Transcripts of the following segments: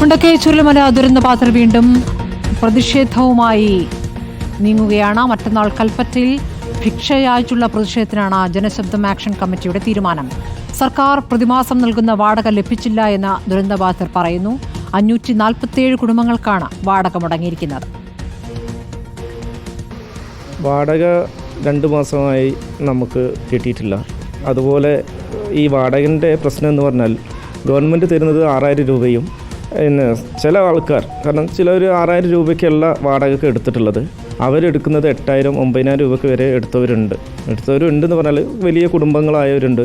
മുണ്ടക്കൈ ചുരുളമല ദുരന്തപാതർ വീണ്ടും പ്രതിഷേധവുമായി നീങ്ങുകയാണ്. മറ്റന്നാൾ കൽപ്പറ്റയിൽ ഭിക്ഷയായിട്ടുള്ള പ്രതിഷേധത്തിനാണ് ജനശബ്ദം ആക്ഷൻ കമ്മിറ്റിയുടെ തീരുമാനം. സർക്കാർ പ്രതിമാസം നൽകുന്ന വാടക ലഭിച്ചില്ല എന്ന് ദുരന്തബാധിതർ പറയുന്നു. അഞ്ഞൂറ്റി നാൽപ്പത്തിയേഴ് കുടുംബങ്ങൾക്കാണ് വാടക മുടങ്ങിയിരിക്കുന്നത്. വാടക രണ്ട് മാസമായി നമുക്ക് കിട്ടിയിട്ടില്ല. അതുപോലെ ഈ വാടകന്റെ പ്രശ്നം എന്ന് പറഞ്ഞാൽ ഗവൺമെന്റ് തരുന്നത് ആറായിരം രൂപയും പിന്നെ ചില ആൾക്കാർ കാരണം ഒരു ആറായിരം രൂപയ്ക്കുള്ള വാടകയ്ക്ക് എടുത്തിട്ടുള്ളത്. അവരെടുക്കുന്നത് എട്ടായിരം ഒമ്പതിനായിരം രൂപയ്ക്ക് വരെ എടുത്തവരുണ്ട്. എടുത്തവരുണ്ട് എന്ന് പറഞ്ഞാൽ വലിയ കുടുംബങ്ങളായവരുണ്ട്.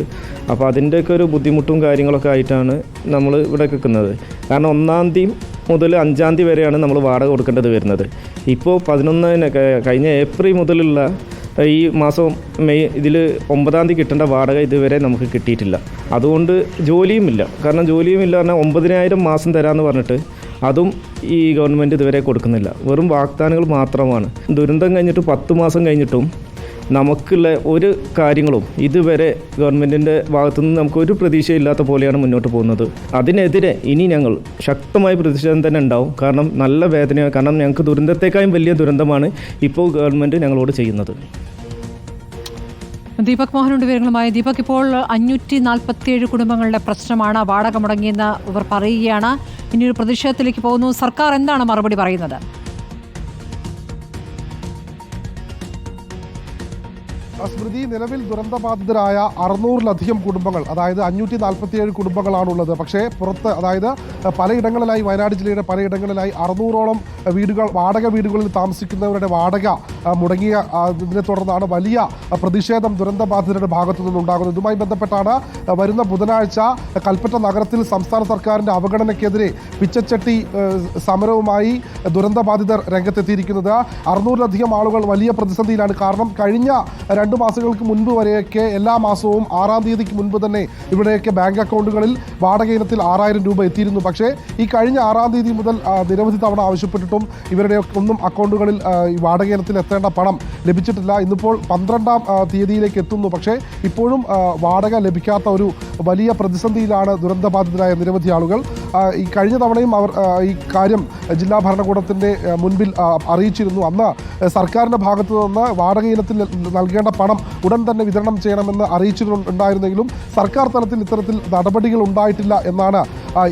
അപ്പോൾ അതിന്റെയൊക്കെ ഒരു ബുദ്ധിമുട്ടും കാര്യങ്ങളൊക്കെ ആയിട്ടാണ് നമ്മൾ ഇവിടെ നിൽക്കുന്നത്. കാരണം ഒന്നാം തീയതി മുതൽ അഞ്ചാം തീയതി വരെയാണ് നമ്മൾ വാടക കൊടുക്കേണ്ടത് വരുന്നത്. ഇപ്പോൾ പതിനൊന്നിനൊക്കെ കഴിഞ്ഞ ഏപ്രിൽ മുതലുള്ള ഈ മാസം മെയ് ഇതിൽ ഒമ്പതാം തീയതി കിട്ടേണ്ട വാടക ഇതുവരെ നമുക്ക് കിട്ടിയിട്ടില്ല. അതുകൊണ്ട് ജോലിയുമില്ല. കാരണം ജോലിയുമില്ല പറഞ്ഞാൽ ഒമ്പതിനായിരം മാസം തരാമെന്ന് പറഞ്ഞിട്ട് അതും ഈ ഗവൺമെന്റ് ഇതുവരെ കൊടുക്കുന്നില്ല. വെറും വാഗ്ദാനങ്ങൾ മാത്രമാണ്. ദുരന്തം കഴിഞ്ഞിട്ട് പത്ത് മാസം കഴിഞ്ഞിട്ടും നമുക്കുള്ള ഒരു കാര്യങ്ങളും ഇതുവരെ ഗവൺമെന്റിന്റെ ഭാഗത്തുനിന്ന് നമുക്ക് ഒരു പ്രതീക്ഷയില്ലാത്ത പോലെയാണ് മുന്നോട്ട് പോകുന്നത്. അതിനെതിരെ ഇനി ഞങ്ങൾ ശക്തമായ പ്രതിഷേധം തന്നെ ഉണ്ടാവും. കാരണം നല്ല വേദനയാണ്. കാരണം ഞങ്ങൾക്ക് ദുരന്തത്തെക്കാളും വലിയ ദുരന്തമാണ് ഇപ്പോൾ ഗവൺമെന്റ് ഞങ്ങളോട് ചെയ്യുന്നത്. ദീപക് മോഹനുണ്ട് വിവരങ്ങളുമായി. ദീപക് ഇപ്പോൾ അഞ്ഞൂറ്റി നാൽപ്പത്തിയേഴ് കുടുംബങ്ങളുടെ പ്രശ്നമാണ് വാടക മുടങ്ങിയെന്ന് ഇവർ പറയുകയാണ്. ഇനി ഒരു പ്രതിഷേധത്തിലേക്ക് പോകുന്നു. സർക്കാർ എന്താണ് മറുപടി പറയുന്നത്? സ്മൃതി നിലവിൽ ദുരന്തബാധിതരായ അറുന്നൂറിലധികം കുടുംബങ്ങൾ അതായത് അഞ്ഞൂറ്റി നാൽപ്പത്തിയേഴ് കുടുംബങ്ങളാണുള്ളത്. പക്ഷേ പുറത്ത് അതായത് പലയിടങ്ങളിലായി വയനാട് ജില്ലയുടെ പലയിടങ്ങളിലായി അറുന്നൂറോളം വീടുകൾ വാടക വീടുകളിൽ താമസിക്കുന്നവരുടെ വാടക മുടങ്ങിയ ഇതിനെ തുടർന്നാണ് വലിയ പ്രതിഷേധം ദുരന്തബാധിതരുടെ ഭാഗത്തു നിന്നുണ്ടാകുന്നത്. ഇതുമായി ബന്ധപ്പെട്ടാണ് വരുന്ന ബുധനാഴ്ച കൽപ്പറ്റ നഗരത്തിൽ സംസ്ഥാന സർക്കാരിന്റെ അവഗണനയ്ക്കെതിരെ പിച്ചച്ചട്ടി സമരവുമായി ദുരന്തബാധിതർ രംഗത്തെത്തിയിരിക്കുന്നത്. അറുന്നൂറിലധികം ആളുകൾ വലിയ പ്രതിസന്ധിയിലാണ്. കാരണം കഴിഞ്ഞ രണ്ട് മാസങ്ങൾക്ക് മുൻപ് വരെയൊക്കെ എല്ലാ മാസവും ആറാം തീയതിക്ക് മുൻപ് തന്നെ ഇവിടെയൊക്കെ ബാങ്ക് അക്കൗണ്ടുകളിൽ വാടക ഇനത്തിൽ ആറായിരം രൂപ എത്തിയിരുന്നു. പക്ഷേ ഈ കഴിഞ്ഞ ആറാം തീയതി മുതൽ നിരവധി തവണ ആവശ്യപ്പെട്ടിട്ടും ഇവരുടെ ഒന്നും അക്കൗണ്ടുകളിൽ ഈ വാടകയിനത്തിൽ എത്തേണ്ട പണം ലഭിച്ചിട്ടില്ല. ഇന്നിപ്പോൾ പന്ത്രണ്ടാം തീയതിയിലേക്ക് എത്തുന്നു. പക്ഷേ ഇപ്പോഴും വാടക ലഭിക്കാത്ത ഒരു വലിയ പ്രതിസന്ധിയിലാണ് ദുരന്തബാധിതരായ നിരവധി ആളുകൾ. ഈ കഴിഞ്ഞ തവണയും അവർ ഈ കാര്യം ജില്ലാ ഭരണകൂടത്തിന്റെ മുൻപിൽ അറിയിച്ചിരുന്നു. അന്ന് സർക്കാരിന്റെ ഭാഗത്തു നിന്ന് വാടക ഇനത്തിൽ നൽകേണ്ട പണം ഉടൻ തന്നെ വിതരണം ചെയ്യണമെന്ന് അറിയിച്ചിട്ടുണ്ടായിരുന്നെങ്കിലും സർക്കാർ തലത്തിൽ ഇത്തരത്തിൽ നടപടികൾ ഉണ്ടായിട്ടില്ല എന്നാണ്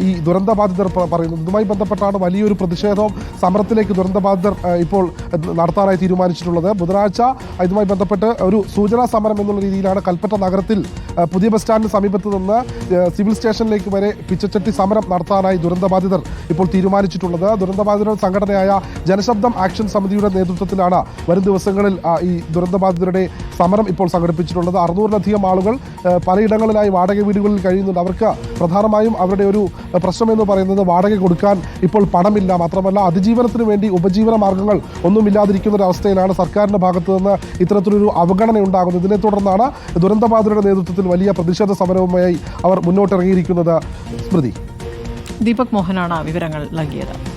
ഈ ദുരന്തബാധിതർ പറയുന്നത് ഇതുമായി ബന്ധപ്പെട്ടാണ് വലിയൊരു പ്രതിഷേധവും സമരത്തിലേക്ക് ദുരന്തബാധിതർ ഇപ്പോൾ നടത്താനായി തീരുമാനിച്ചിട്ടുള്ളത്. ബുധനാഴ്ച ഇതുമായി ബന്ധപ്പെട്ട് ഒരു സൂചനാ സമരം എന്നുള്ള രീതിയിലാണ് കൽപ്പറ്റ നഗരത്തിൽ പുതിയ ബസ് സ്റ്റാൻഡിന് സമീപത്ത് നിന്ന് സിവിൽ സ്റ്റേഷനിലേക്ക് വരെ പിച്ചച്ചട്ടി സമരം നടത്താനായി ദുരന്തബാധിതർ ഇപ്പോൾ തീരുമാനിച്ചിട്ടുള്ളത്. ദുരന്തബാധിതരുടെ സംഘടനയായ ജനശബ്ദം ആക്ഷൻ സമിതിയുടെ നേതൃത്വത്തിലാണ് വരും ദിവസങ്ങളിൽ ഈ ദുരന്തബാധിതരുടെ സമരം ഇപ്പോൾ സംഘടിപ്പിച്ചിട്ടുള്ളത്. അറുന്നൂറിലധികം ആളുകൾ പലയിടങ്ങളിലായി വാടക വീടുകളിൽ കഴിയുന്നുണ്ട്. അവർക്ക് പ്രധാനമായും അവരുടെ ഒരു പ്രശ്നമെന്ന് പറയുന്നത് വാടക കൊടുക്കാൻ ഇപ്പോൾ പണമില്ല. മാത്രമല്ല അതിജീവനത്തിന് വേണ്ടി ഉപജീവന മാർഗങ്ങൾ ഒന്നുമില്ലാതിരിക്കുന്ന ഒരു അവസ്ഥയിലാണ് സർക്കാരിന്റെ ഭാഗത്ത് നിന്ന് ഇത്തരത്തിലൊരു അവഗണന ഉണ്ടാകുന്നത്. ഇതിനെ തുടർന്നാണ് ദുരന്തബാധിതരുടെ നേതൃത്വത്തിൽ വലിയ പ്രതിഷേധ സമരവുമായി അവർ മുന്നോട്ടിറങ്ങിയിരിക്കുന്നത്. സ്മൃതി. ദീപക് മോഹനാണ് വിവരങ്ങൾ നൽകിയത്.